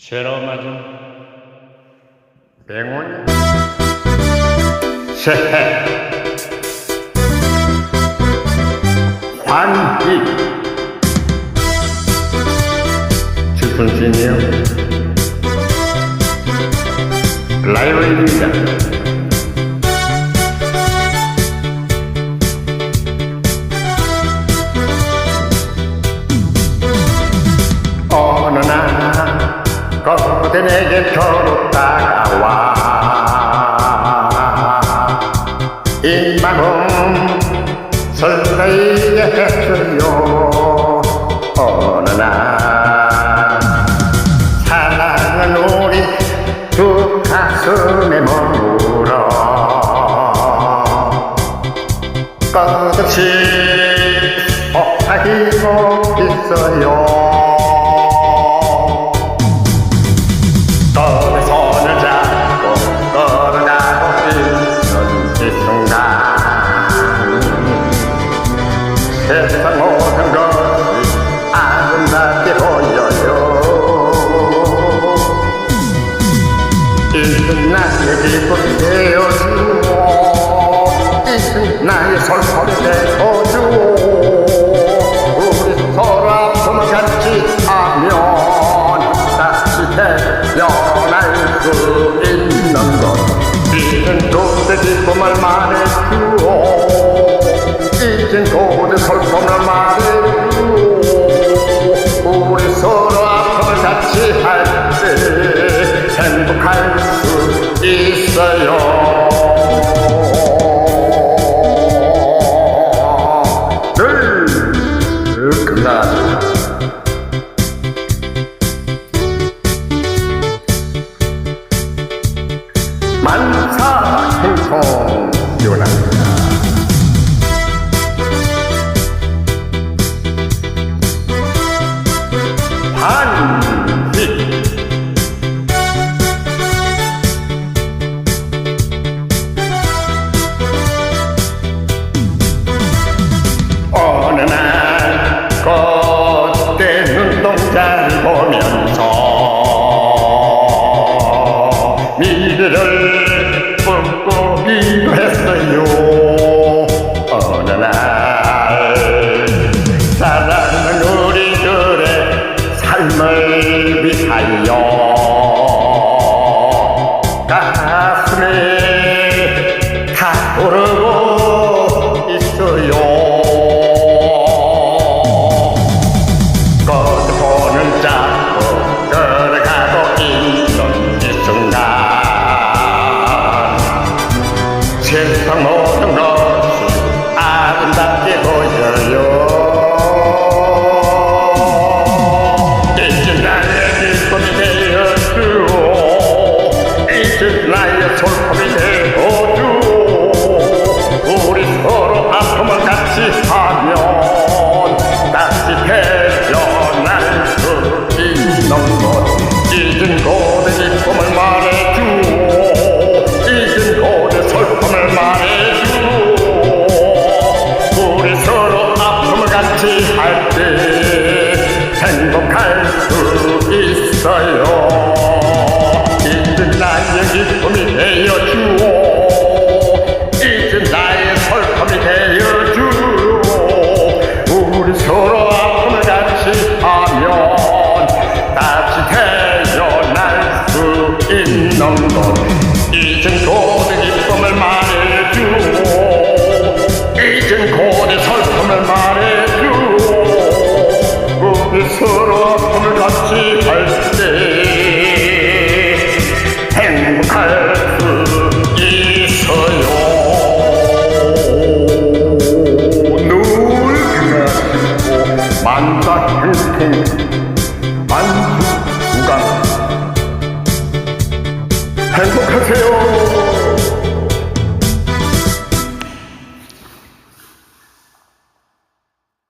새로 맞은 병원 새해 환희 주순신이요 내게 겨루 다가와. 이 마음 설레게 했어요 어느 날 사랑은 우리 두 가슴에 머물러 끝없이 엇하기고 있어요 세상 모든 것이 아름답게 보여요. 이젠 나의 기쁨이 되어주오 이젠 나의 설렘이 되어주오 우리 서로 아픔을 같이 하면 다시 태어날 수 있는 것. 이젠 그대 기쁨을 말해주오 같이 할 때 행복할 수 있어요 를 보면서 미래를 꿈꾸기도 했어요 행복할 수 있어요. 이젠 나의 기쁨이 되어주 행복하세요